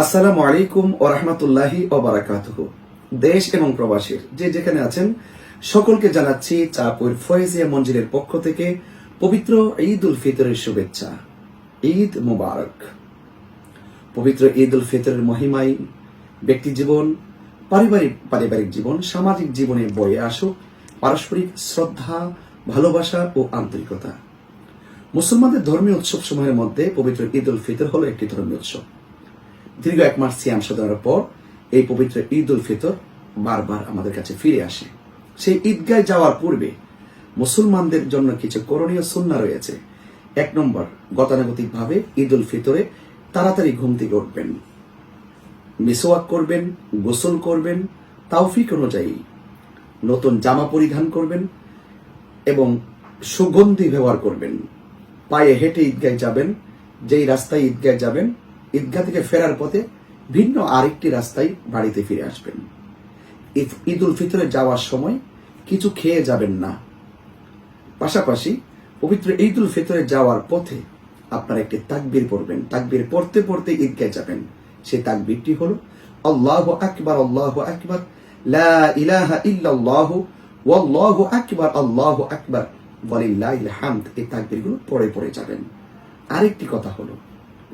আসসালামু আলাইকুম ও রহমতুল্লাহি ওবারাকাতুহ দেশ এবং প্রবাসীর, যে যেখানে আছেন, সকলকে জানাচ্ছি চাপুর ফয়েজিয়া মঞ্জিলের পক্ষ থেকে পবিত্র ঈদ উল ফিতরের শুভেচ্ছা। ঈদ মুবারক। পবিত্র ঈদ উল ফিতরের মহিমাই ব্যক্তি জীবন, পারিবারিক পারিবারিক জীবন, সামাজিক জীবনে বয়ে আসুক পারস্পরিক শ্রদ্ধা, ভালোবাসা ও আন্তরিকতা। মুসলমানদের ধর্মীয় উৎসব সমূহের মধ্যে পবিত্র ঈদ উল ফিতর হলো একটি ধর্মীয় উৎসব। দীর্ঘ এক মাস সিয়াম সাধনার পর এই পবিত্র ঈদ উল ফিতর বারবার আমাদের কাছে ফিরে আসে। সেই ঈদগায় যাওয়ার পূর্বে মুসলমানদের জন্য কিছু করণীয় সুন্না রয়েছে। এক নম্বর গতানুগতিক ভাবে ঈদ উল ফিতরে তাড়াতাড়ি ঘুম থেকে উঠবেন। মিসওয়াক করবেন, গোসল করবেন, তাওফিক অনুযায়ী নতুন জামা পরিধান করবেন এবং সুগন্ধি ব্যবহার করবেন। পায়ে হেঁটে ঈদগায় যাবেন, যেই রাস্তায় ঈদগায় যাবেন ঈদগাহ থেকে ফেরার পথে ভিন্ন আরেকটি রাস্তায় বাড়িতে ফিরে আসবেন। ঈদ- উল ফিতরে যাওয়ার সময় কিছু খেয়ে যাবেন না। পাশাপাশি পবিত্র ঈদ উল ফিতরে যাওয়ার পথে আপনারা একটি তাকবির পড়বেন। তাকবির পড়তে পড়তে ঈদগায় যাবেন। সেই তাকবিরটি হলো, আল্লাহ আকবার আল্লাহ আকবার, লা ইলাহা ইল্লাল্লাহ, ওয়াল্লাহু আকবার, আল্লাহু আকবার, ওয়ালিল্লাহিল হামদ। এই তাকবীরগুলো পড়ে পড়ে যাবেন। আরেকটি কথা হলো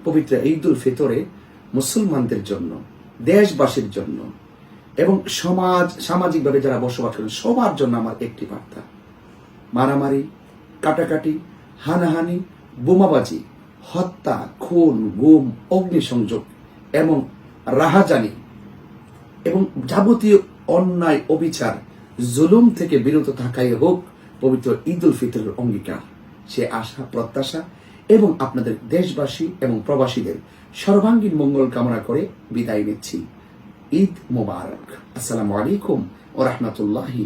পবিত্র ঈদুল ফিতরে মুসলমানদের জন্য, দেশবাসীর জন্য এবং সমাজ, সামাজিকভাবে যারা বসবাস করেন, সবার জন্য আমার একটি বার্তা। মারামারি, কাটাকাটি, হানাহানি, বোমাবাজি, হত্যা, খুন, গুম, অগ্নিসংযোগ এবং রাহাজানি এবং যাবতীয় অন্যায়, অবিচার, জুলুম থেকে বিরত থাকাই হোক পবিত্র ঈদ উল ফিতরের অঙ্গীকার। সে আশা, প্রত্যাশা এবং আপনাদের দেশবাসী এবং প্রবাসীদের সর্বাঙ্গীন মঙ্গল কামনা করে বিদায় নিচ্ছি। ঈদ মোবারক। আসসালামু আলাইকুম ও রহমতুল্লাহি